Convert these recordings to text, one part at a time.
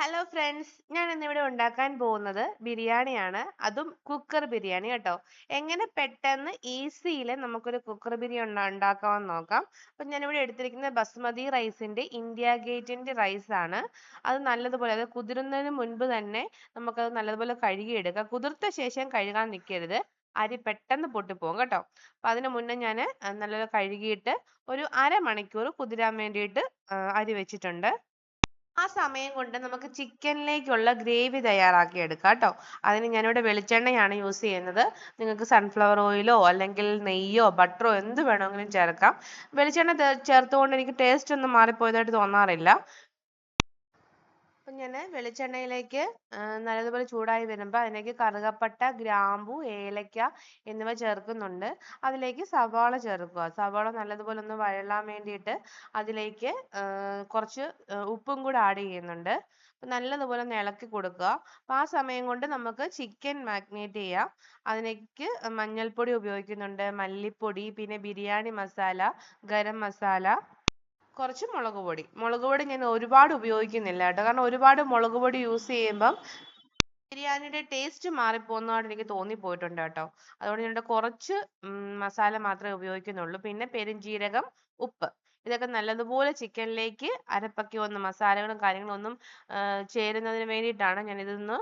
Hello friends ഞാൻ ഇന്നിവിടെ ഉണ്ടാക്കാൻ പോകുന്നത് ബിരിയാണിയാണ്. അതും കുക്കർ ബിരിയാണി കേട്ടോ. എങ്ങനെ പെട്ടെന്ന് ഈസിയിൽ നമുക്കൊരു കുക്കർ ബിരിയാണി ഉണ്ടാക്കാമെന്ന് നോക്കാം. അപ്പം ഞാനിവിടെ എടുത്തിരിക്കുന്നത് ബസ്മതി റൈസിന്റെ ഇന്ത്യ ഗേറ്റിന്റെ റൈസ് ആണ് അത് നല്ലതുപോലെ അത് കുതിരുന്നതിന് മുൻപ് തന്നെ നമുക്കത് നല്ലതുപോലെ കഴുകിയെടുക്കാം. കുതിർത്ത ശേഷം കഴുകാൻ നിൽക്കരുത്. അരി പെട്ടെന്ന് പൊട്ടിപ്പോകും കേട്ടോ. അപ്പം അതിന് മുന്നേ ഞാൻ നല്ലപോലെ കഴുകിയിട്ട് ഒരു അരമണിക്കൂർ കുതിരാൻ വേണ്ടിയിട്ട് അരി വെച്ചിട്ടുണ്ട്. ആ സമയം കൊണ്ട് നമുക്ക് ചിക്കനിലേക്കുള്ള ഗ്രേവി തയ്യാറാക്കി എടുക്കാം കേട്ടോ. അതിന് ഞാനിവിടെ വെളിച്ചെണ്ണയാണ് യൂസ് ചെയ്യുന്നത്. നിങ്ങൾക്ക് സൺഫ്ലവർ ഓയിലോ അല്ലെങ്കിൽ നെയ്യോ ബട്ടറോ എന്ത് വേണമെങ്കിലും ചേർക്കാം. വെളിച്ചെണ്ണ ചേർത്തുകൊണ്ട് എനിക്ക് ടേസ്റ്റ് ഒന്നും മാറിപ്പോയതായിട്ട് തോന്നാറില്ല. അപ്പം ഞാൻ വെളിച്ചെണ്ണയിലേക്ക് നല്ലതുപോലെ ചൂടായി വരുമ്പോൾ അതിലേക്ക് കറുകപ്പട്ട ഗ്രാമ്പു ഏലക്ക എന്നിവ ചേർക്കുന്നുണ്ട്. അതിലേക്ക് സവാള ചേർക്കുക. സവാള നല്ലതുപോലെ ഒന്ന് വഴലാൻ വേണ്ടിയിട്ട് അതിലേക്ക് കുറച്ച് ഉപ്പും കൂടെ ആഡ് ചെയ്യുന്നുണ്ട്. നല്ലതുപോലെ ഒന്ന് ഇളക്കി കൊടുക്കുക. അപ്പം ആ സമയം കൊണ്ട് നമുക്ക് ചിക്കൻ മാഗ്നേറ്റ് ചെയ്യാം. അതിലേക്ക് മഞ്ഞൾപ്പൊടി ഉപയോഗിക്കുന്നുണ്ട്. മല്ലിപ്പൊടി പിന്നെ ബിരിയാണി മസാല ഗരം മസാല കുറച്ച് മുളക് പൊടി. മുളക് പൊടി ഞാൻ ഒരുപാട് ഉപയോഗിക്കുന്നില്ല കേട്ടോ. കാരണം ഒരുപാട് മുളക് പൊടി യൂസ് ചെയ്യുമ്പം ബിരിയാണിയുടെ ടേസ്റ്റ് മാറിപ്പോകുന്നതായിട്ട് എനിക്ക് തോന്നിപ്പോയിട്ടുണ്ട് കേട്ടോ. അതുകൊണ്ട് ഞാൻ കുറച്ച് മസാല മാത്രമേ ഉപയോഗിക്കുന്നുള്ളൂ. പിന്നെ പെരുംജീരകം ഉപ്പ്. ഇതൊക്കെ നല്ലതുപോലെ ചിക്കനിലേക്ക് അരപ്പൊക്കെ ഒന്ന് മസാലകളും കാര്യങ്ങളും ഒന്നും ചേരുന്നതിന് വേണ്ടിയിട്ടാണ് ഞാൻ ഇതൊന്ന്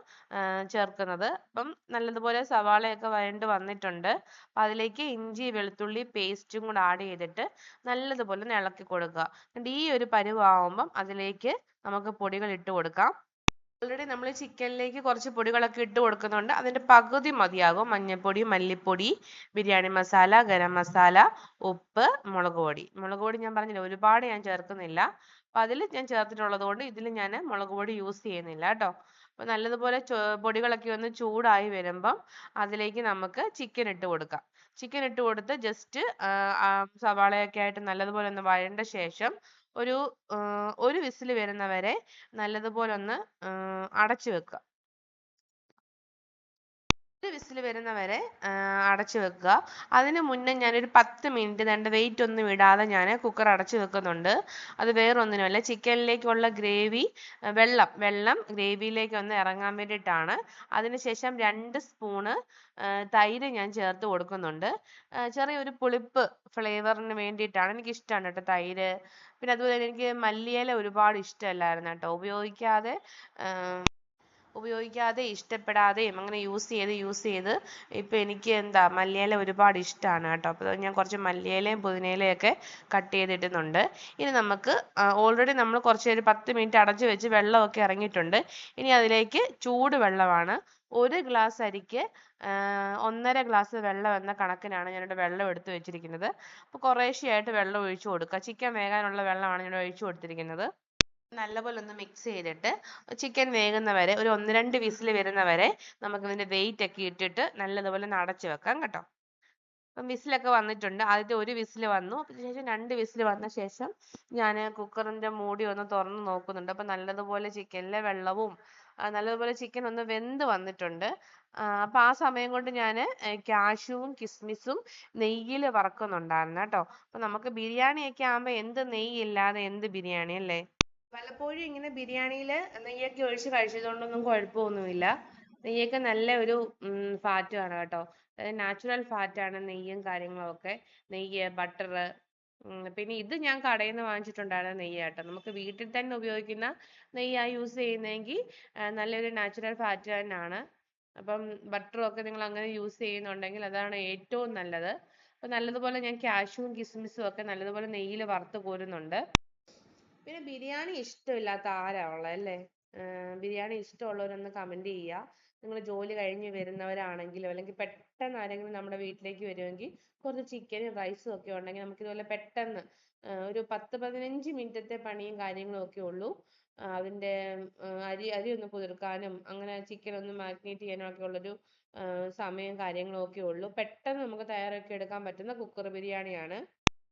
ചേർക്കുന്നത്. അപ്പം നല്ലതുപോലെ സവാളയൊക്കെ വഴണ്ട് വന്നിട്ടുണ്ട്. അപ്പം അതിലേക്ക് ഇഞ്ചി വെളുത്തുള്ളി പേസ്റ്റും കൂടെ ആഡ് ചെയ്തിട്ട് നല്ലതുപോലെ ഒന്ന് ഇളക്കി കൊടുക്കുക. എന്നിട്ട് ഈ ഒരു പരുവാകുമ്പം അതിലേക്ക് നമുക്ക് പൊടികൾ ഇട്ട് കൊടുക്കാം. ഓൾറെഡി നമ്മൾ ചിക്കനിലേക്ക് കുറച്ച് പൊടികളൊക്കെ ഇട്ട് കൊടുക്കുന്നുണ്ട്. അതിന്റെ പകുതി മതിയാകും. മഞ്ഞപ്പൊടി മല്ലിപ്പൊടി ബിരിയാണി മസാല ഗരം മസാല ഉപ്പ് മുളക് പൊടി. മുളക് പൊടി ഞാൻ പറഞ്ഞില്ല ഒരുപാട് ഞാൻ ചേർക്കുന്നില്ല. അപ്പം അതിൽ ഞാൻ ചേർത്തിട്ടുള്ളത് കൊണ്ട് ഇതിൽ ഞാൻ മുളക് പൊടി യൂസ് ചെയ്യുന്നില്ല കേട്ടോ. അപ്പോൾ നല്ലതുപോലെ പൊടികളൊക്കെ ഒന്ന് ചൂടായി വരുമ്പം അതിലേക്ക് നമുക്ക് ചിക്കൻ ഇട്ട് കൊടുക്കാം. ചിക്കൻ ഇട്ട് കൊടുത്ത് ജസ്റ്റ് സവാളയൊക്കെ ആയിട്ട് നല്ലതുപോലെ ഒന്ന് വഴണ്ട ശേഷം ഒരു ഒരു വിസിൽ വരുന്നവരെ നല്ലതുപോലെ ഒന്ന് അടച്ചു വെക്കുക. ഒരു വിസിൽ വരുന്നവരെ അടച്ചു വെക്കുക. അതിന് മുന്നേ ഞാനൊരു പത്ത് മിനിറ്റ് രണ്ട് വെയിറ്റ് ഒന്നും ഇടാതെ ഞാൻ കുക്കർ അടച്ചു വെക്കുന്നുണ്ട്. അത് വേറൊന്നിനുമല്ല ചിക്കനിലേക്കുള്ള ഗ്രേവി വെള്ളം വെള്ളം ഗ്രേവിയിലേക്ക് ഒന്ന് ഇറങ്ങാൻ വേണ്ടിയിട്ടാണ്. അതിനുശേഷം രണ്ട് സ്പൂണ് തൈര് ഞാൻ ചേർത്ത് കൊടുക്കുന്നുണ്ട്. ചെറിയൊരു പുളിപ്പ് ഫ്ലേവറിന് വേണ്ടിയിട്ടാണ്. എനിക്ക് ഇഷ്ടമാണ് കേട്ടോ തൈര്. പിന്നെ അതുപോലെ എനിക്ക് മല്ലിയില ഒരുപാട് ഇഷ്ടമല്ലായിരുന്നു കേട്ടോ. ഉപയോഗിക്കാതെ ഉപയോഗിക്കാതെ ഇഷ്ടപ്പെടാതെയും അങ്ങനെ യൂസ് ചെയ്ത് യൂസ് ചെയ്ത് ഇപ്പോൾ എനിക്ക് എന്താ മല്ലിയില ഒരുപാട് ഇഷ്ടമാണ് കേട്ടോ. അപ്പോൾ ഞാൻ കുറച്ച് മല്ലിയിലയും പുതിനയിലയൊക്കെ കട്ട് ചെയ്തിടുന്നുണ്ട് ഇനി നമുക്ക് ഓൾറെഡി നമ്മൾ കുറച്ച് ഒരു പത്ത് മിനിറ്റ് അടച്ചു വെച്ച് വെള്ളമൊക്കെ ഇറങ്ങിയിട്ടുണ്ട്. ഇനി അതിലേക്ക് ചൂട് വെള്ളമാണ്. ഒരു ഗ്ലാസ് അരിക്ക് ഒന്നര ഗ്ലാസ് വെള്ളം എന്ന കണക്കിനാണ് ഞാനിവിടെ വെള്ളം എടുത്ത് വെച്ചിരിക്കുന്നത്. അപ്പോൾ കുറേശ്ശെയായിട്ട് വെള്ളം ഒഴിച്ചു കൊടുക്കുക. ചിക്കൻ വേകാനുള്ള വെള്ളമാണ് ഞാൻ ഒഴിച്ചു കൊടുത്തിരിക്കുന്നത്. നല്ലപോലെ ഒന്ന് മിക്സ് ചെയ്തിട്ട് ചിക്കൻ വേകുന്ന വരെ ഒരു ഒന്ന് രണ്ട് വിസിൽ വരുന്ന വരെ നമുക്ക് ഇതിന്റെ വെയിറ്റ് ഒക്കെ ഇട്ടിട്ട് നല്ലതുപോലെ ഒന്ന് അടച്ചു വെക്കാം കേട്ടോ. അപ്പം വിസിലൊക്കെ വന്നിട്ടുണ്ട്. ആദ്യത്തെ ഒരു വിസിൽ വന്നു. ശേഷം രണ്ട് വിസിൽ വന്ന ശേഷം ഞാൻ കുക്കറിന്റെ മൂടി ഒന്ന് തുറന്ന് നോക്കുന്നുണ്ട്. അപ്പം നല്ലതുപോലെ ചിക്കനിലെ വെള്ളവും നല്ലതുപോലെ ചിക്കൻ ഒന്ന് വെന്ത് വന്നിട്ടുണ്ട്. അപ്പം ആ സമയം കൊണ്ട് ഞാൻ കാഷ്യൂവും കിസ്മിസും നെയ്യിൽ വറക്കുന്നുണ്ടായിരുന്നു കേട്ടോ. അപ്പം നമുക്ക് ബിരിയാണിയൊക്കെ ആകുമ്പോൾ എന്ത് നെയ്യ് ഇല്ലാതെ എന്ത് ബിരിയാണി അല്ലേ? പലപ്പോഴും ഇങ്ങനെ ബിരിയാണിയിൽ നെയ്യൊക്കെ ഒഴിച്ച് കഴിച്ചതുകൊണ്ടൊന്നും കുഴപ്പമൊന്നുമില്ല. നെയ്യൊക്കെ നല്ല ഒരു ആണ് കേട്ടോ. നാച്ചുറൽ ആണ് നെയ്യും കാര്യങ്ങളും ഒക്കെ നെയ്യ് ബട്ടർ പിന്നെ ഇത് ഞാൻ കടയിൽ നിന്ന് വാങ്ങിച്ചിട്ടുണ്ടായിരുന്ന നെയ്യ് കേട്ടോ. നമുക്ക് വീട്ടിൽ തന്നെ ഉപയോഗിക്കുന്ന നെയ്യാണ് യൂസ് ചെയ്യുന്നതെങ്കിൽ നല്ലൊരു നാച്ചുറൽ ഫാറ്റ് തന്നെയാണ് അപ്പം ബട്ടറും ഒക്കെ നിങ്ങൾ അങ്ങനെ യൂസ് ചെയ്യുന്നുണ്ടെങ്കിൽ അതാണ് ഏറ്റവും നല്ലത്. അപ്പം നല്ലതുപോലെ ഞാൻ കാഷ്യൂവും കിസ്മിസും ഒക്കെ നല്ലതുപോലെ നെയ്യിൽ വറുത്ത് കോരുന്നുണ്ട്. പിന്നെ ബിരിയാണി ഇഷ്ടമില്ലാത്ത ആരാ ഉള്ളത് അല്ലേ ബിരിയാണി ഇഷ്ടമുള്ളവരൊന്ന് കമന്റ് ചെയ്യുക. നിങ്ങൾ ജോലി കഴിഞ്ഞ് വരുന്നവരാണെങ്കിലോ അല്ലെങ്കിൽ പെട്ടെന്ന് ആരെങ്കിലും നമ്മുടെ വീട്ടിലേക്ക് വരുമെങ്കിൽ കുറച്ച് ചിക്കനും റൈസും ഒക്കെ ഉണ്ടെങ്കിൽ നമുക്ക് ഇതുപോലെ പെട്ടെന്ന് ഒരു പത്ത് പതിനഞ്ച് മിനിറ്റത്തെ പണിയും കാര്യങ്ങളും ഒക്കെ ഉള്ളൂ. അതിന്റെ അരി അരി ഒന്ന് കുതിർക്കാനും അങ്ങനെ ചിക്കൻ ഒന്ന് മാഗ്നേറ്റ് ചെയ്യാനും ഒക്കെ ഉള്ളൊരു സമയം കാര്യങ്ങളും ഒക്കെ ഉള്ളൂ. പെട്ടെന്ന് നമുക്ക് തയ്യാറാക്കി എടുക്കാൻ പറ്റുന്ന കുക്കർ ബിരിയാണിയാണ്.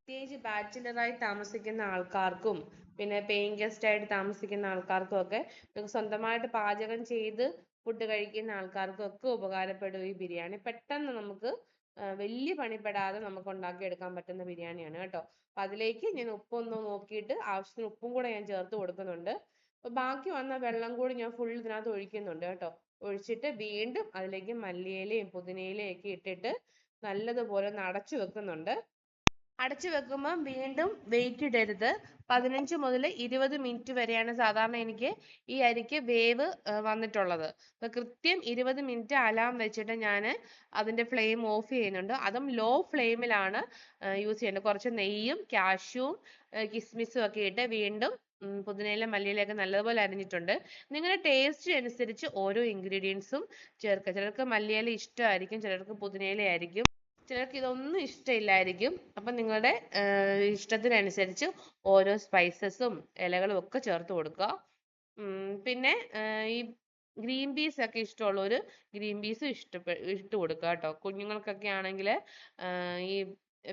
പ്രത്യേകിച്ച് ബാച്ചിലറായി താമസിക്കുന്ന ആൾക്കാർക്കും പിന്നെ പേയിങ് ഗസ്റ്റ് ആയിട്ട് താമസിക്കുന്ന ആൾക്കാർക്കും ഒക്കെ സ്വന്തമായിട്ട് പാചകം ചെയ്ത് ഫുഡ് കഴിക്കുന്ന ആൾക്കാർക്കും ഒക്കെ ഉപകാരപ്പെടും ഈ ബിരിയാണി. പെട്ടെന്ന് നമുക്ക് വലിയ പണിപ്പെടാതെ നമുക്ക് ഉണ്ടാക്കി എടുക്കാൻ പറ്റുന്ന ബിരിയാണിയാണ് കേട്ടോ. അപ്പൊ അതിലേക്ക് ഞാൻ ഉപ്പൊന്ന് നോക്കിയിട്ട് ആവശ്യത്തിന് ഉപ്പും കൂടെ ഞാൻ ചേർത്ത് കൊടുക്കുന്നുണ്ട്. അപ്പൊ ബാക്കി വന്ന വെള്ളം കൂടി ഞാൻ ഫുൾ ഇതിനകത്ത് ഒഴിക്കുന്നുണ്ട് കേട്ടോ. ഒഴിച്ചിട്ട് വീണ്ടും അതിലേക്ക് മല്ലിയിലയും പുതിനയിലയും ഒക്കെ ഇട്ടിട്ട് നല്ലതുപോലെ ഒന്ന് അടച്ചു വെക്കുന്നുണ്ട്. അടച്ചു വെക്കുമ്പോൾ വീണ്ടും വെയിറ്റ് ഇടരുത്. പതിനഞ്ച് മുതൽ ഇരുപത് മിനിറ്റ് വരെയാണ് സാധാരണ എനിക്ക് ഈ അരിക്ക് വേവ് വന്നിട്ടുള്ളത്. അപ്പോൾ കൃത്യം ഇരുപത് മിനിറ്റ് അലാം വെച്ചിട്ട് ഞാൻ അതിന്റെ ഫ്ലെയിം ഓഫ് ചെയ്യുന്നുണ്ട്. അതും ലോ ഫ്ലെയിമിലാണ് യൂസ് ചെയ്യേണ്ടത് കുറച്ച് നെയ്യും കാഷ്യൂവും കിസ്മിസും ഒക്കെ ഇട്ട് വീണ്ടും പുതിനയില മല്ലിയിലൊക്കെ നല്ലതുപോലെ അരിഞ്ഞിട്ടുണ്ട്. നിങ്ങളുടെ ടേസ്റ്റ് അനുസരിച്ച് ഓരോ ഇൻഗ്രീഡിയൻസും ചേർക്കുക. ചിലർക്ക് മല്ലിയില ഇഷ്ടമായിരിക്കും ചിലർക്ക് പുതിനയില ആയിരിക്കും. ചിലർക്ക് ഇതൊന്നും ഇഷ്ടമില്ലായിരിക്കും. അപ്പം നിങ്ങളുടെ ഇഷ്ടത്തിനനുസരിച്ച് ഓരോ സ്പൈസസും ഇലകളും ഒക്കെ ചേർത്ത് കൊടുക്കുക. പിന്നെ ഈ ഗ്രീൻ പീസ് ഒക്കെ ഇഷ്ടമുള്ളവർ ഗ്രീൻ പീസ് ഇഷ്ടപ്പെ ഇട്ട് കൊടുക്കുക കേട്ടോ. കുഞ്ഞുങ്ങൾക്കൊക്കെ ആണെങ്കിൽ ഈ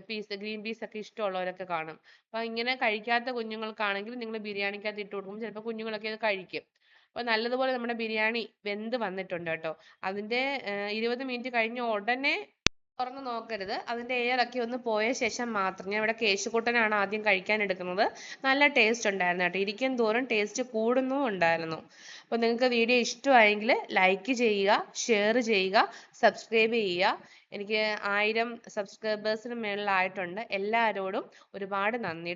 പീസ് ഗ്രീൻ പീസ് ഒക്കെ ഇഷ്ടമുള്ളവരൊക്കെ കാണും. അപ്പോൾ ഇങ്ങനെ കഴിക്കാത്ത കുഞ്ഞുങ്ങൾക്കാണെങ്കിൽ നിങ്ങൾ ബിരിയാണിക്കകത്ത് ഇട്ട് കൊടുക്കുമ്പോൾ ചിലപ്പോൾ കുഞ്ഞുങ്ങളൊക്കെ അത് കഴിക്കും. അപ്പോൾ നല്ലതുപോലെ നമ്മുടെ ബിരിയാണി വെന്ത് വന്നിട്ടുണ്ട് കേട്ടോ. അതിന്റെ ഇരുപത് മിനിറ്റ് കഴിഞ്ഞ ഉടനെ തുറന്ന് നോക്കരുത്. അതിന്റെ എയർ ഒക്കെ ഒന്ന് പോയ ശേഷം മാത്രം. ഞാൻ ഇവിടെ ആണ് ആദ്യം കഴിക്കാൻ എടുക്കുന്നത്. നല്ല ടേസ്റ്റ് ഉണ്ടായിരുന്നു കേട്ടോ. ഇരിക്കും തോറും ടേസ്റ്റ് കൂടുന്നു ഉണ്ടായിരുന്നു. അപ്പോൾ നിങ്ങൾക്ക് വീഡിയോ ഇഷ്ടമായെങ്കിൽ ലൈക്ക് ചെയ്യുക ഷെയർ ചെയ്യുക സബ്സ്ക്രൈബ് ചെയ്യുക. എനിക്ക് ആയിരം സബ്സ്ക്രൈബേഴ്സിന് മേളിലായിട്ടുണ്ട്. എല്ലാവരോടും ഒരുപാട് നന്ദി.